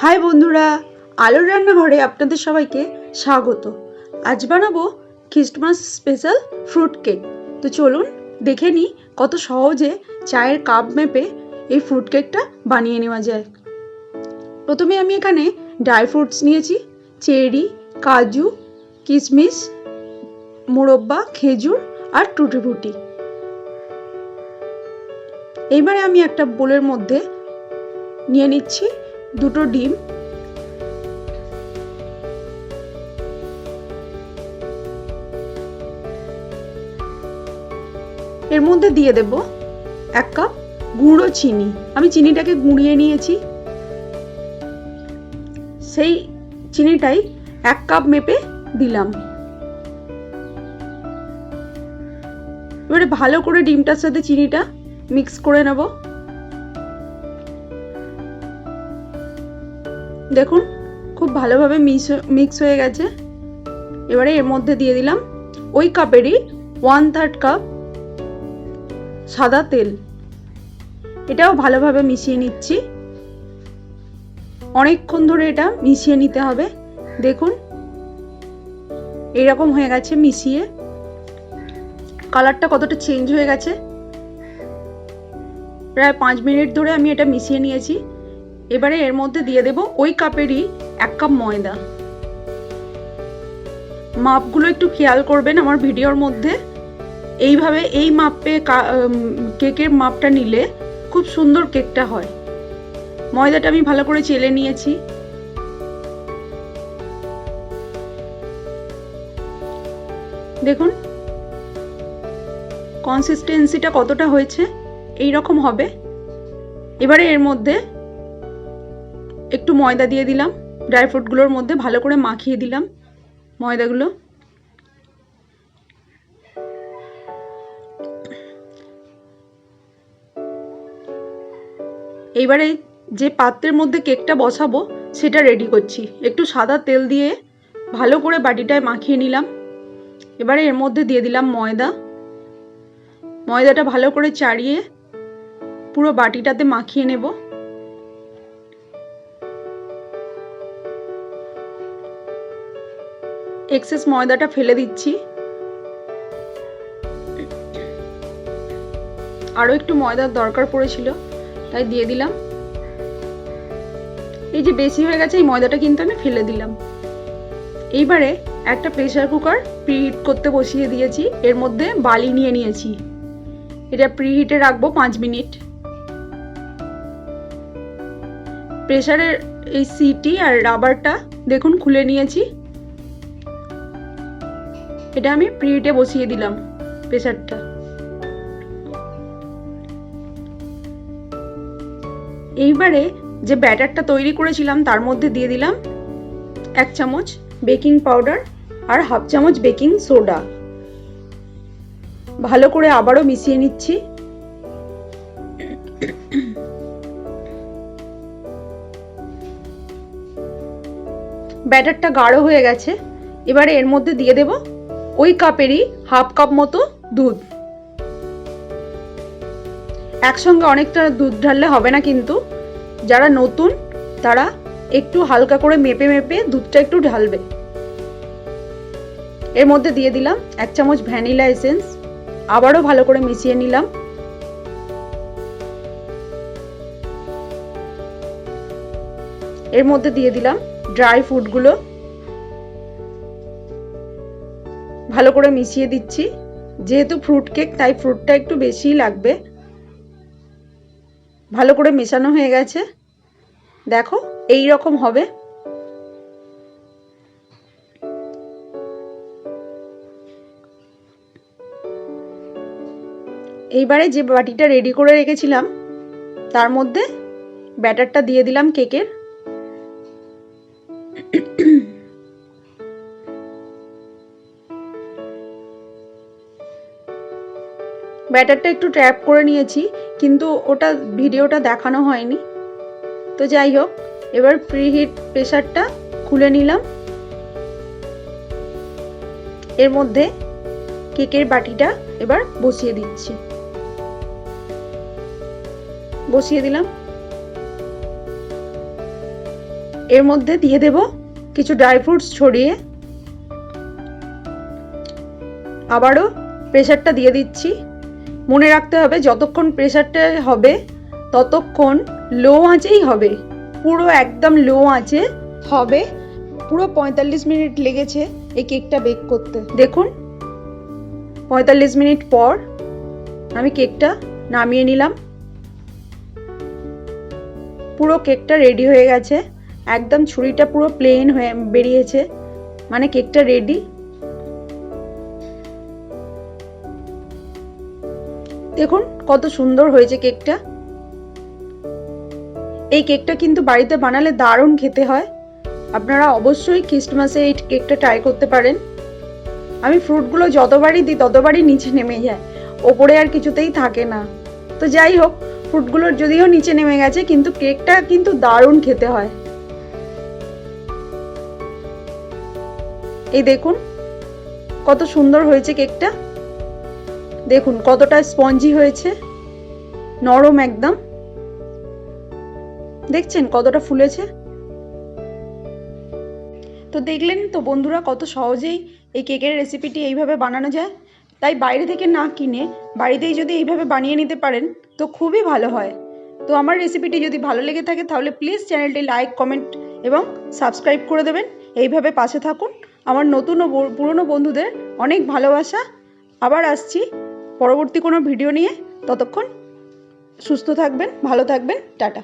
High বন্ধুরা, আলোর রান্নাঘরে আপনাদের সবাইকে স্বাগত। আজ বানাবো খ্রিস্টমাস স্পেশাল ফ্রুট কেক। তো চলুন দেখে নিই কত সহজে চায়ের কাপ মেপে এই ফ্রুট কেকটা বানিয়ে নেওয়া যায়। প্রথমে আমি এখানে ড্রাই ফ্রুটস নিয়েছি, চেরি, কাজু, কিশমিশ, মোরব্বা, খেজুর আর টুটি ফুটি এইবারে আমি একটা বোলের মধ্যে নিয়ে নিচ্ছি দুটো ডিম। এর মধ্যে দিয়ে দেব এক কাপ গুঁড়ো চিনি। আমি চিনিটাকে গুঁড়িয়ে নিয়েছি। সেই চিনিটাই এক কাপ মেপে দিলাম। এবারে ভালো করে ডিমটার সাথে চিনিটা মিক্স করে নেব। দেখুন, খুব ভালোভাবে মিক্স মিক্স হয়ে গেছে। এবারে এর মধ্যে দিয়ে দিলাম ওই কাপেরই ওয়ান থার্ড কাপ সাদা তেল। এটাও ভালোভাবে মিশিয়ে নিচ্ছি। অনেকক্ষণ ধরে এটা মিশিয়ে নিতে হবে। দেখুন এরকম হয়ে গেছে মিশিয়ে। কালারটা কতটা চেঞ্জ হয়ে গেছে। প্রায় পাঁচ মিনিট ধরে আমি এটা মিশিয়ে নিয়েছি। এবারে এর মধ্যে দিয়ে দেব ওই কাপেরই এক কাপ ময়দা। মাপগুলো একটু খেয়াল করবেন আমার ভিডিওর মধ্যে। এইভাবে এই মাপে কেকের মাপটা নিলে খুব সুন্দর কেকটা হয়। ময়দাটা আমি ভালো করে চেলে নিয়েছি। দেখুন কনসিস্টেন্সিটা কতটা হয়েছে এই রকম হবে। এবারে এর মধ্যে একটু ময়দা দিয়ে দিলাম ড্রাই ফ্রুটগুলোর মধ্যে ভালো করে মাখিয়ে দিলাম ময়দাগুলো। এইবারে যে পাত্রের মধ্যে কেকটা বসাবো, সেটা রেডি করছি। একটু সাদা তেল দিয়ে ভালো করে বাটিটায় মাখিয়ে নিলাম। এবারে এর মধ্যে দিয়ে দিলাম ময়দা। ময়দাটা ভালো করে চাড়িয়ে পুরো বাটিটাতে মাখিয়ে নেব। এক্সেস ময়দাটা ফেলে দিচ্ছি। আরও একটু ময়দার দরকার পড়েছিল, তাই দিয়ে দিলাম। এই যে বেশি হয়ে গেছে, এই ময়দাটা কিন্তু আমি ফেলে দিলাম। এইবারে একটা প্রেশার কুকার প্রিহিট করতে বসিয়ে দিয়েছি, এর মধ্যে বালি নিয়ে নিয়েছি। এটা প্রিহিটে রাখব পাঁচ মিনিট। প্রেশারের এই সিটি আর রাবারটা দেখুন খুলে নিয়েছি। এটা আমি প্রিহিটে বসিয়ে দিলাম প্রেশারটা এইবারে যে ব্যাটারটা তৈরি করেছিলাম, তার মধ্যে দিয়ে দিলাম এক চামচ বেকিং পাউডার আর হাফ চামচ বেকিং সোডা। ভালো করে আবারও মিশিয়ে নিচ্ছি। ব্যাটারটা গাঢ় হয়ে গেছে, এবারে এর মধ্যে দিয়ে দেব ওই কাপেরই হাফ কাপ মতো দুধ। একসঙ্গে অনেকটা দুধ ঢাললে হবে না কিন্তু। যারা নতুন, তারা একটু হালকা করে মেপে মেপে দুধটা একটু ঢালবে। এর মধ্যে দিয়ে দিলাম এক চামচ ভ্যানিলা এসেন্স। আবারও ভালো করে মিশিয়ে নিলাম। এর মধ্যে দিয়ে দিলাম ড্রাই ফ্রুটগুলো। ভালো করে মিশিয়ে দিচ্ছি। যেহেতু ফ্রুট কেক তাই ফ্রুটটা একটু বেশিই লাগবে। ভালো করে মেশানো হয়ে গেছে। দেখো, এই রকম হবে। এইবারে যে বাটিটা রেডি করে রেখেছিলাম, তার মধ্যে ব্যাটারটা দিয়ে দিলাম কেকের ব্যাটারটা একটু ট্র্যাপ করে নিয়েছি, কিন্তু ওটা ভিডিওটা দেখানো হয়নি। তো যাই হোক, এবার প্রিহিট প্রেশারটা খুলে নিলাম। এর মধ্যে কেকের বাটিটা এবার বসিয়ে দিচ্ছি। বসিয়ে দিলাম। এর মধ্যে দিয়ে দেব কিছু ড্রাই ফ্রুটস ছড়িয়ে। আবারও প্রেশারটা দিয়ে দিচ্ছি। মনে রাখতে হবে, যতক্ষণ প্রেশারটা হবে, ততক্ষণ লো আঁচেই হবে। পুরো একদম লো আঁচে হবে। পুরো পঁয়তাল্লিশ মিনিট লেগেছে এই কেকটা বেক করতে। দেখুন, পঁয়তাল্লিশ মিনিট পর আমি কেকটা নামিয়ে নিলাম। পুরো কেকটা রেডি হয়ে গেছে। একদম ছুরিটা পুরো প্লেন হয়ে বেরিয়েছে। মানে কেকটা রেডি দেখুন, কত সুন্দর হয়েছে কেকটা। এই কেকটা কিন্তু বাড়িতে বানালে দারুণ খেতে হয়। আপনারা অবশ্যই খ্রিস্টমাসে এই কেকটা ট্রাই করতে পারেন। আমি ফ্রুটগুলো যতবারই দিই, ততবারই নিচে নেমে যায়। ওপরে আর কিছুতেই থাকে না। তো যাই হোক ফ্রুটগুলোর যদিও নিচে নেমে গেছে, কিন্তু কেকটা কিন্তু দারুণ খেতে হয়। এই দেখুন, কত সুন্দর হয়েছে কেকটা। দেখুন, কতটা স্পঞ্জি হয়েছে। নরম একদম। দেখছেন কতটা ফুলেছে? তো দেখলেন তো বন্ধুরা, কত সহজেই এই কেকের রেসিপিটি এইভাবে বানানো যায়। তাই বাইরে থেকে না কিনে বাড়িতেই যদি এইভাবে বানিয়ে নিতে পারেন, তো খুবই ভালো হয়। তো আমার রেসিপিটি যদি ভালো লেগে থাকে, তাহলে প্লিজ চ্যানেলটি লাইক কমেন্ট এবং সাবস্ক্রাইব করে দেবেন। এইভাবে পাশে থাকুন। আমার নতুন ও পুরনো বন্ধুদের অনেক ভালোবাসা। আবার আসছি পরবর্তী কোনো ভিডিও নিয়ে ততক্ষণ সুস্থ থাকবেন ভালো থাকবেন টাটা।